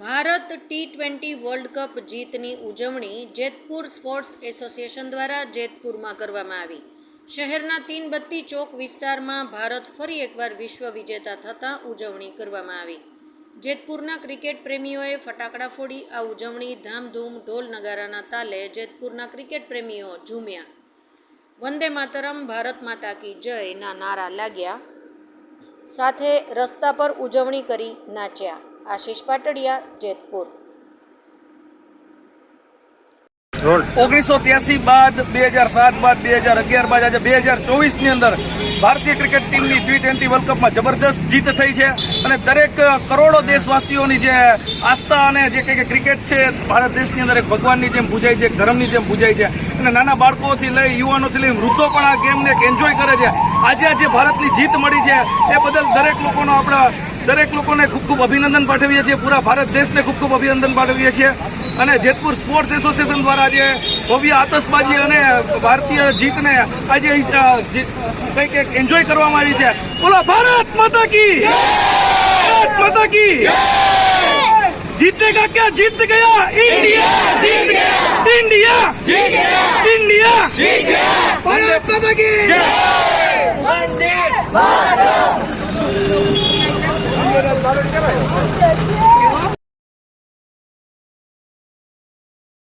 Bharat T twenty World Cup જીતની ઉજવણી Jetpur sports association દ્વારા જેતપુરમાં કરવામાં આવી. શહેરના તીનબત્તી ચોક વિસ્તારમાં ભારત ફરી એકવાર વિશ્વ વિજેતા થતાં ઉજવણી કરવામાં આવી. જેતપુરના ક્રિકેટ પ્રેમીઓએ ફટાકડા ફોડી, આ ઉજવણી ધામધૂમ ઢોલ નગારાના તાલે જેતપુરના ક્રિકેટ પ્રેમીઓ ઝૂમ્યા. વંદે માતરમ, ભારત માતા કી જયના નારા લાગ્યા. સાથે રસ્તા પર ઉજવણી કરી નાચ્યા. આશીષ પાટડિયા, જેતપુર. ઓગણીસો ત્યાસી બાદ, બે હજાર સાત બાદ, બે હજાર અગિયાર બાદ, આજે બે હજાર ચોવીસની અંદર ભારતીય ક્રિકેટ ટીમની ટી ટ્વેન્ટી વર્લ્ડ કપમાં જબરદસ્ત જીત થઈ છે અને દરેક કરોડો દેશવાસીઓની જે આસ્થા અને જે કંઈ કે ક્રિકેટ છે, ભારત દેશની અંદર એક ભગવાનની જેમ પૂજાય છે ધર્મની જેમ પૂજાય છે. અને નાના બાળકોથી લઈ, યુવાનોથી લઈ, વૃદ્ધો પણ આ ગેમને એન્જોય કરે છે. આજે આ જે ભારતની જીત મળી છે. એ બદલ દરેક લોકોનો આપણા દરેક લોકોને ખૂબ ખૂબ અભિનંદન પાઠવીએ છીએ. પૂરા ભારત દેશને ખૂબ ખૂબ અભિનંદન પાઠવીએ છીએ. અને જેતપુર સ્પોર્ટ્સ એસોસિએશન દ્વારા જે ભવ્ય આતશબાજી અને ભારતીય જીતને આજે કંઈક કંઈક એન્જોય કરવામાં આવી છે. બોલો, ભારત માતા કી ભારત માતા કી જીતેગા ક્યા જીત ગયા? ઇન્ડિયા જીત ગયા! ઇન્ડિયા જીત ગયા! ઇન્ડિયા જીત ગયા! ભારત માતા કી